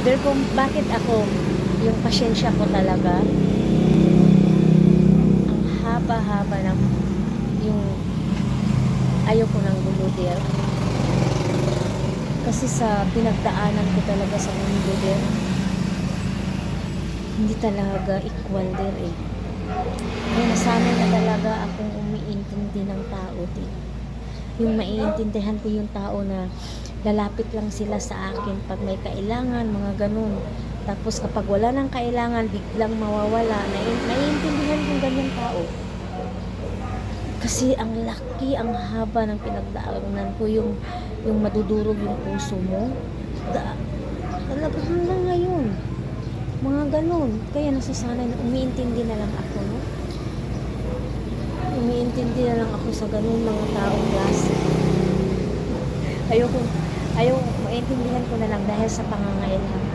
Pero kung bakit ako, yung pasyensya ko talaga, ang haba-haba ng yung ayaw ko ng gulo dear. Kasi sa pinagdaanan ko talaga sa mundo dear, hindi talaga equal dear eh. Kaya nasanay na talaga akong umiintindi ng tao dear. Yung maiintindihan ko yung tao na lalapit lang sila sa akin pag may kailangan, mga ganun. Tapos kapag wala nang kailangan, biglang mawawala. Nai- Naiintindihan yung ganyan tao. Kasi ang laki, ang haba ng pinagdaanan ko, yung, yung madudurog yung puso mo. Da, talaga hanggang ngayon. Mga ganun. Kaya nasasanay na umiintindi na lang ako, no? Umiintindi na lang ako sa ganun mga taong klase. Ayoko, ayaw, maintindihan ko na lang dahil sa pangangailangan.